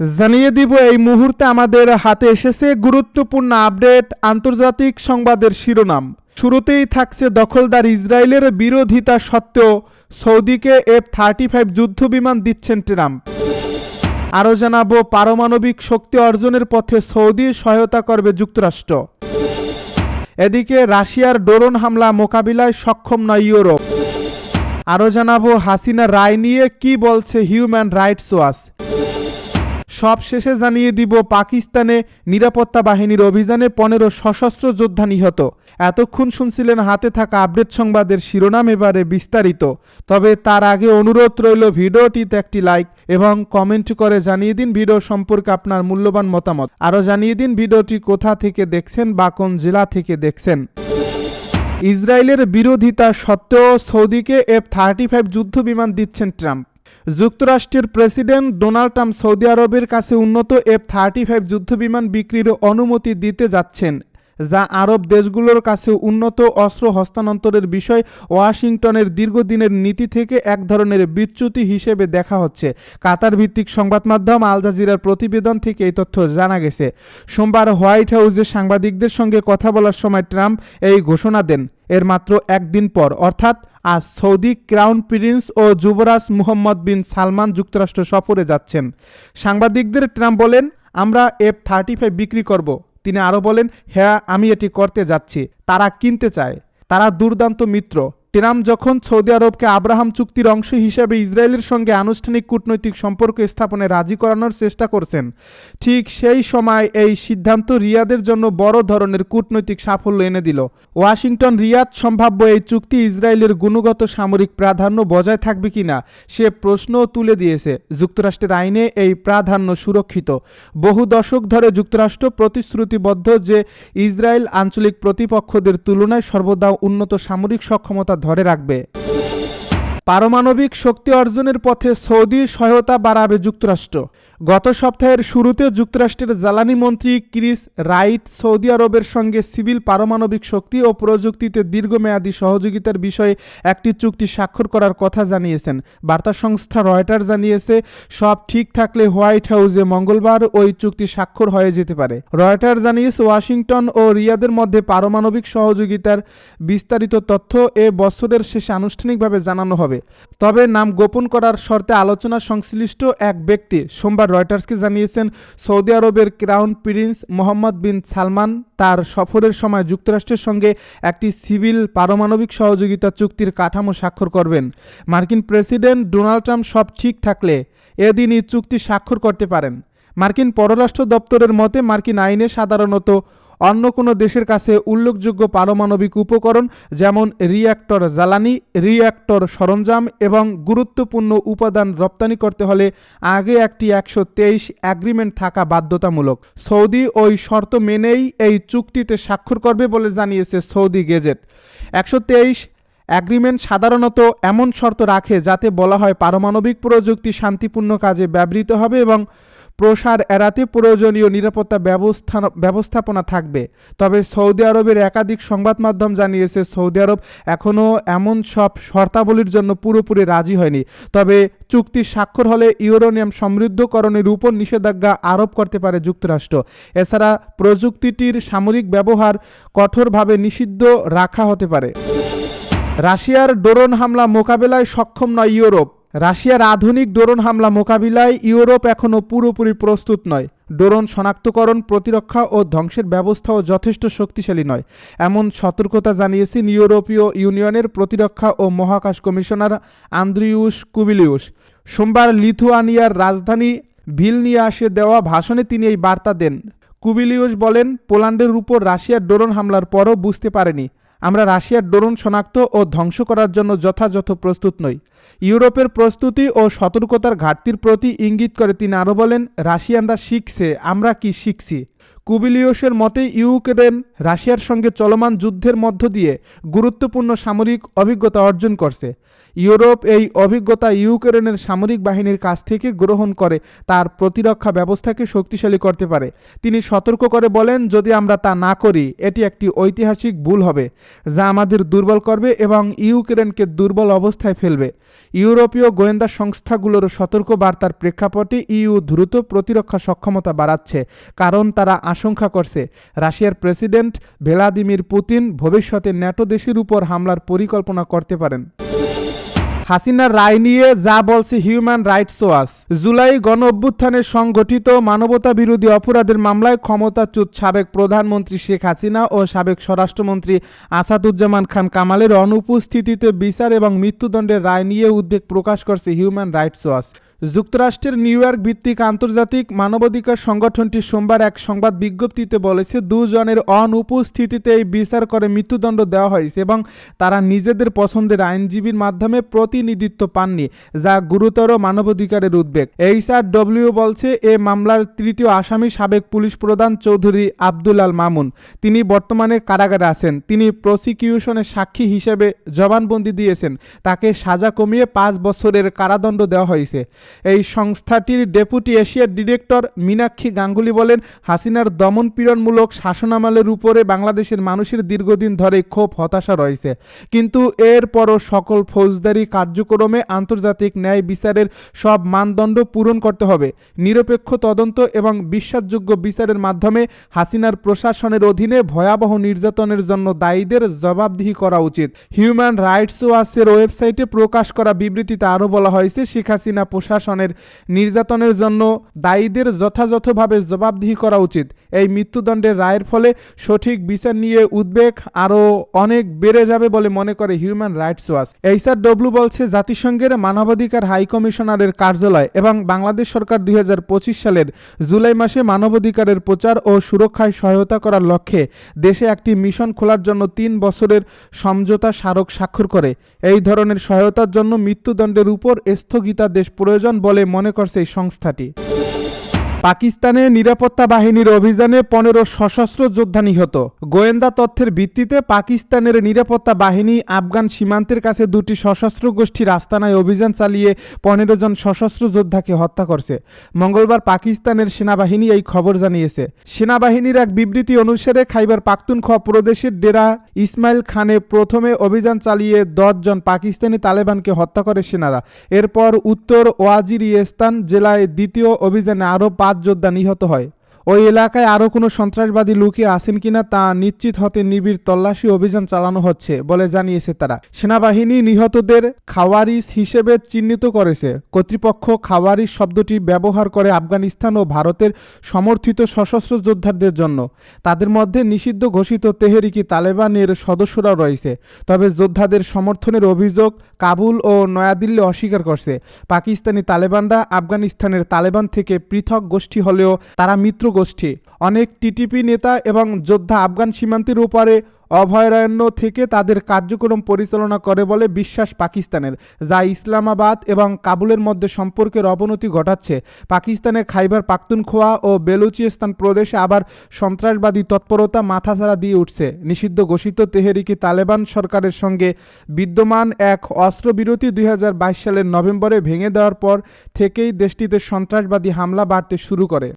জানিয়ে দিব, এই মুহূর্তে আমাদের হাতে এসেছে গুরুত্বপূর্ণ আপডেট আন্তর্জাতিক সংবাদের শিরোনাম। শুরুতেই থাকছে দখলদার ইসরায়েলের বিরোধিতা সত্ত্বেও সৌদিকে এফ থার্টি ফাইভ যুদ্ধবিমান দিচ্ছেন ট্রাম্প। আরও জানাব, পারমাণবিক শক্তি অর্জনের পথে সৌদি সহায়তা করবে যুক্তরাষ্ট্র। এদিকে রাশিয়ার ড্রোন হামলা মোকাবিলায় সক্ষম নয় ইউরোপ। আরও জানাব, হাসিনা রায় নিয়ে কি বলছে হিউম্যান রাইটস ওয়াচ সব শেষে জানিয়ে দিব, পাকিস্তানে নিরাপত্তা বাহিনীর অভিযানে পনেরো সশস্ত্র যোদ্ধা নিহত। এতক্ষণ শুনছিলেন হাতে থাকা আপডেট সংবাদের শিরোনাম এবারে বিস্তারিত। তবে তার আগে অনুরোধ রইল ভিডিওটিতে একটি লাইক এবং কমেন্ট করে জানিয়ে দিন ভিডিও সম্পর্কে আপনার মূল্যবান মতামত। আরও জানিয়ে দিন ভিডিওটি কোথা থেকে দেখছেন বা কোন জেলা থেকে দেখছেন। ইসরায়েলের বিরোধিতা সত্ত্বেও সৌদিকে এফ থার্টি ফাইভ যুদ্ধ বিমান দিচ্ছেন ট্রাম্প। যুক্তরাষ্ট্রের প্রেসিডেন্ট ডোনাল্ড ট্রাম্প সৌদি আরবের কাছে উন্নত এফ থার্টি ফাইভ যুদ্ধবিমান বিক্রির অনুমতি দিতে যাচ্ছেন। যা আরব দেশগুলোর কাছে উন্নত অস্ত্র হস্তান্তরের বিষয় ওয়াশিংটনের দীর্ঘদিনের নীতি থেকে এক ধরনের বিচ্যুতি হিসেবে দেখা হচ্ছে। কাতার ভিত্তিক সংবাদ মাধ্যম আল জাজিরার প্রতিবেদন থেকে এই তথ্য জানা গেছে। সোমবার হোয়াইট হাউসে সাংবাদিকদের সঙ্গে কথা বলার সময় ট্রাম্প এই ঘোষণা দেন। এর মাত্র একদিন পর, অর্থাৎ আজ সৌদি ক্রাউন প্রিন্স ও যুবরাজ মুহম্মদ বিন সালমান যুক্তরাষ্ট্র সফরে যাচ্ছেন। সাংবাদিকদের ট্রাম্প বলেন, আমরা এফ থার্টি ফাইভ বিক্রি করব। তিনি আরও বলেন হ্যাঁ আমি এটি করতে যাচ্ছি। তারা কিনতে চায়। তারা দুর্দান্ত মিত্র। ট্রাম্প যখন সৌদি আরবকে আব্রাহাম চুক্তির অংশ হিসেবে ইসরায়েলের সঙ্গে আনুষ্ঠানিক কূটনৈতিক সম্পর্ক স্থাপনে রাজি করানোর চেষ্টা করছেন, ঠিক সেই সময় এই সিদ্ধান্ত রিয়াদের জন্য বড় ধরনের কূটনৈতিক সাফল্য এনে দিল। ওয়াশিংটন রিয়াদ সম্ভাব্য এই চুক্তি ইসরায়েলের গুণগত সামরিক প্রাধান্য বজায় থাকবে কিনা সে প্রশ্নও তুলে দিয়েছে। যুক্তরাষ্ট্রের আইনে এই প্রাধান্য সুরক্ষিত। বহু দশক ধরে যুক্তরাষ্ট্র প্রতিশ্রুতিবদ্ধ যে ইসরায়েল আঞ্চলিক প্রতিপক্ষদের তুলনায় সর্বদা উন্নত সামরিক সক্ষমতা ধরে রাখবে। পারমাণবিক শক্তি অর্জনের পথে সৌদি সহায়তা বাড়াবে যুক্তরাষ্ট্র। গত সপ্তাহের শুরুতে যুক্তরাষ্ট্রের জ্বালানি মন্ত্রী ক্রিস রাইট সৌদি আরবের সঙ্গে সিভিল পারমাণবিক শক্তি ও প্রযুক্তিতে দীর্ঘমেয়াদী সহযোগিতার বিষয়ে একটি চুক্তি স্বাক্ষর করার কথা জানিয়েছেন। বার্তা সংস্থা রয়টার জানিয়েছে, সব ঠিক থাকলে হোয়াইট হাউসে মঙ্গলবার ওই চুক্তি স্বাক্ষর হয়ে যেতে পারে। রয়টার জানিয়েছে, ওয়াশিংটন ও রিয়াদের মধ্যে পারমাণবিক সহযোগিতার বিস্তারিত তথ্য এ বছরের শেষে আনুষ্ঠানিকভাবে জানানো হবে। তবে নাম গোপন করার শর্তে আলোচনা সংশ্লিষ্ট এক ব্যক্তি সোমবার রয়টার্সকে জানিয়েছেন, সৌদি আরবের crown prince Mohammed bin Salman তার সফরের সময় যুক্তরাষ্ট্রের সঙ্গে একটি সিভিল পারমাণবিক সহযোগিতা চুক্তির কাঠামো স্বাক্ষর করবেন। মার্কিন প্রেসিডেন্ট ডোনাল্ড ট্রাম্প সব ঠিক থাকলে এদিনই চুক্তি স্বাক্ষর করতে পারেন। মার্কিন পররাষ্ট্র দপ্তরের মতে মার্কিন আইনে সাধারণত অন্য কোনো দেশের কাছে উল্লেখযোগ্য পারমাণবিক উপকরণ যেমন রিয়্যাক্টর জ্বালানি রিয়্যাক্টর সরঞ্জাম এবং গুরুত্বপূর্ণ উপাদান রপ্তানি করতে হলে আগে একটি একশো তেইশ অ্যাগ্রিমেন্ট থাকা বাধ্যতামূলক। সৌদি ওই শর্ত মেনেই এই চুক্তিতে স্বাক্ষর করবে বলে জানিয়েছে সৌদি গেজেট। একশো তেইশ অ্যাগ্রিমেন্ট সাধারণত এমন শর্ত রাখে যাতে বলা হয় পারমাণবিক প্রযুক্তি শান্তিপূর্ণ কাজে ব্যবহৃত হবে এবং প্রসার এড়াতে প্রয়োজনীয় নিরাপত্তা ব্যবস্থা ব্যবস্থাপনা থাকবে। তবে সৌদি আরবের একাধিক সংবাদ মাধ্যম জানিয়েছে, সৌদি আরব এখনও এমন সব শর্তাবলীর জন্য পুরোপুরি রাজি হয়নি। তবে চুক্তি স্বাক্ষর হলে ইউরোনিয়াম সমৃদ্ধকরণের উপর নিষেধাজ্ঞা আরোপ করতে পারে যুক্তরাষ্ট্র। এছাড়া প্রযুক্তিটির সামরিক ব্যবহার কঠোরভাবে নিষিদ্ধ রাখা হতে পারে। রাশিয়ার ড্রোন হামলা মোকাবেলায় সক্ষম নয় ইউরোপ। রাশিয়ার আধুনিক ড্রোন হামলা মোকাবিলায় ইউরোপ এখনও পুরোপুরি প্রস্তুত নয়। ড্রোন শনাক্তকরণ, প্রতিরক্ষা ও ধ্বংসের ব্যবস্থাও যথেষ্ট শক্তিশালী নয়, এমন সতর্কতা জানিয়েছেন ইউরোপীয় ইউনিয়নের প্রতিরক্ষা ও মহাকাশ কমিশনার আন্দ্রিউস কুবিলিউস। সোমবার লিথুয়ানিয়ার রাজধানী ভিলনিয়াসে দেওয়া ভাষণে তিনি এই বার্তা দেন। কুবিলিউস বলেন, পোল্যান্ডের উপর রাশিয়ার ড্রোন হামলার পরও বুঝতে পারেনি। আমরা রাশিয়ার ড্রোন শনাক্ত ও ধ্বংস করার জন্য যথাযথ প্রস্তুত নই। ইউরোপের প্রস্তুতি ও সতর্কতার ঘাটতির প্রতি ইঙ্গিত করে তিনি আরও বলেন, রাশিয়ানরা শিখছে, আমরা কি শিখছি? কুবিলিয়সের মতে, ইউক্রেন রাশিয়ার সঙ্গে চলমান যুদ্ধের মধ্য দিয়ে গুরুত্বপূর্ণ সামরিক অভিজ্ঞতা অর্জন করছে। ইউরোপ এই অভিজ্ঞতা ইউক্রেনের সামরিক বাহিনীর কাছ থেকে গ্রহণ করে, তার প্রতিরক্ষা ব্যবস্থাকে শক্তিশালী করতে পারে। তিনি সতর্ক করে বলেন, যদি আমরা তা না করি, এটি একটি ঐতিহাসিক ভুল হবে, যা আমাদের দুর্বল করবে এবং ইউক্রেনকে দুর্বল অবস্থায় ফেলবে। ইউরোপীয় গোয়েন্দা সংস্থাগুলোর সতর্ক বার্তার প্রেক্ষাপটে ইউ দ্রুত প্রতিরক্ষা সক্ষমতা বাড়াচ্ছে, কারণ তারা আশঙ্কা করছে, রাশিয়ার প্রেসিডেন্ট ভ্লাদিমির পুতিন ভবিষ্যতে ন্যাটো দেশের উপর হামলার পরিকল্পনা করতে পারেন। হাসিনার রায় নিয়ে যা বলছে হিউম্যান রাইটস ওয়াচ জুলাই গণ অভ্যুত্থানে সংগঠিত মানবতা বিরোধী অপরাধের মামলায় ক্ষমতাচ্যুত সাবেক প্রধানমন্ত্রী শেখ হাসিনা ও সাবেক স্বরাষ্ট্রমন্ত্রী আসাদুজ্জামান খান কামালের অনুপস্থিতিতে বিচার এবং মৃত্যুদণ্ডের রায় নিয়ে উদ্বেগ প্রকাশ করছে হিউম্যান রাইটস ওয়াচ যুক্তরাষ্ট্রের নিউ ইয়র্ক ভিত্তিক আন্তর্জাতিক মানবাধিকার সংগঠনটি সোমবার এক সংবাদ বিজ্ঞপ্তিতে বলেছে, দুজনের অনুপস্থিতিতে এই বিচার করে মৃত্যুদণ্ড দেওয়া হয়েছে এবং তারা নিজেদের পছন্দের আইনজীবীর মাধ্যমে প্রতিনিধিত্ব পাননি, যা গুরুতর মানবাধিকারের উদ্বেগ। এইচআর ডব্লিউ বলছে, এ মামলার তৃতীয় আসামি সাবেক পুলিশ প্রধান চৌধুরী আব্দুল আল মামুন। তিনি বর্তমানে কারাগারে আছেন। তিনি প্রসিকিউশনের সাক্ষী হিসেবে জবানবন্দি দিয়েছেন। তাকে সাজা কমিয়ে পাঁচ বছরের কারাদণ্ড দেওয়া হয়েছে। এই সংস্থাটির ডেপুটি এশিয়ার ডিরেক্টর মীনাক্ষী গাঙ্গুলি বলেন, হাসিনার দমন পীড়নমূলক শাসনামলের উপরে বাংলাদেশের মানুষের দীর্ঘদিন ধরে ক্ষোভ, হতাশা রয়েছে। কিন্তু এরপরও সকল ফৌজদারি কার্যক্রমে আন্তর্জাতিক ন্যায় বিচারের সব মানদণ্ড পূরণ করতে হবে। নিরপেক্ষ তদন্ত এবং বিশ্বাসযোগ্য বিচারের মাধ্যমে হাসিনার প্রশাসনের অধীনে ভয়াবহ নির্যাতনের জন্য দায়ীদের জবাবদিহি করা উচিত। হিউম্যান রাইটস ওয়াচের ওয়েবসাইটে প্রকাশ করা বিবৃতিতে আরও বলা হয়েছে, শেখ হাসিনা প্রশাসনের নির্যাতনের জন্য দায়ীদের যথাযথভাবে জবাবদিহি করা উচিত। এই মৃত্যুদণ্ডের রায়ের ফলে সঠিক বিচার নিয়ে উদ্বেগ আরও অনেক বেড়ে যাবে বলে মনে করে Human Rights Watch. HR W বলছে, জাতিসংঘের মানবাধিকার হাই কমিশনারের কার্যালয় এবং বাংলাদেশ সরকার দুই হাজার পঁচিশ সালের জুলাই মাসে মানবাধিকারের প্রচার ও সুরক্ষায় সহায়তা করার লক্ষ্যে দেশে একটি মিশন খোলার জন্য তিন বছরের সমঝোতা স্মারক স্বাক্ষর করে। এই ধরনের সহায়তার জন্য মৃত্যুদণ্ডের উপর স্থগিতাদেশ প্রয়োজন বলে মনে করছে এই সংস্থাটি। পাকিস্তানে নিরাপত্তা বাহিনীর অভিযানে পনেরো সশস্ত্র যোদ্ধা নিহত। গোয়েন্দা তথ্যের ভিত্তিতে পাকিস্তানের নিরাপত্তা বাহিনী আফগান সীমান্তের কাছে দুটি সশস্ত্র গোষ্ঠীর আস্তানায় অভিযান চালিয়ে পনেরো জন সশস্ত্র যোদ্ধাকে হত্যা করছে। মঙ্গলবার পাকিস্তানের সেনাবাহিনী এই খবর জানিয়েছে। সেনাবাহিনীর এক বিবৃতি অনুসারে খাইবার পাখতুনখোয়া প্রদেশের ডেরা ইসমাইল খানে প্রথমে অভিযান চালিয়ে জন পাকিস্তানি তালেবানকে হত্যা করে সেনারা। এরপর উত্তর ওয়াজির ওয়াজিরিস্তান জেলায় দ্বিতীয় অভিযানে আরও পাঁচ যোদ্ধা নিহত হয়। ওই এলাকায় আরও কোনো সন্ত্রাসবাদী লুকিয়ে আছেন কিনা তা নিশ্চিত হতে নিবিড় তল্লাশি অভিযান চালানো হচ্ছে বলে জানিয়েছে তারা। সেনাবাহিনী নিহতদের খাওয়ারিস হিসেবে চিহ্নিত করেছে। কর্তৃপক্ষ খাওয়ারিস শব্দটি ব্যবহার করে আফগানিস্তান ও ভারতের সমর্থিত সশস্ত্র যোদ্ধাদের জন্য। তাদের মধ্যে নিষিদ্ধ ঘোষিত তেহরিকি তালেবানের সদস্যরাও রয়েছে। তবে যোদ্ধাদের সমর্থনের অভিযোগ কাবুল ও নয়াদিল্লি অস্বীকার করছে। পাকিস্তানি তালেবানরা আফগানিস্তানের তালেবান থেকে পৃথক গোষ্ঠী হলেও তারা মিত্র গোষ্ঠী। অনেক টিটিপি নেতা এবং যোদ্ধা আফগান সীমান্তের উপরে অভয়ারণ্য থেকে তাদের কার্যক্রম পরিচালনা করে বলে বিশ্বাস পাকিস্তানের। যা ইসলামাবাদ এবং কাবুলের মধ্যে সম্পর্কের অবনতি ঘটাচ্ছে। পাকিস্তানের খাইবার পাখতুনখোয়া ও বেলুচিস্তান প্রদেশে আবার সন্ত্রাসবাদী তৎপরতা মাথাছাড়া দিয়ে উঠছে। নিষিদ্ধ ঘোষিত তেহরিকি তালেবান সরকারের সঙ্গে বিদ্যমান এক অস্ত্রবিরতি দুই হাজার বাইশ সালের নভেম্বরে ভেঙে দেওয়ার পর থেকেই দেশটিতে সন্ত্রাসবাদী হামলা বাড়তে শুরু করে।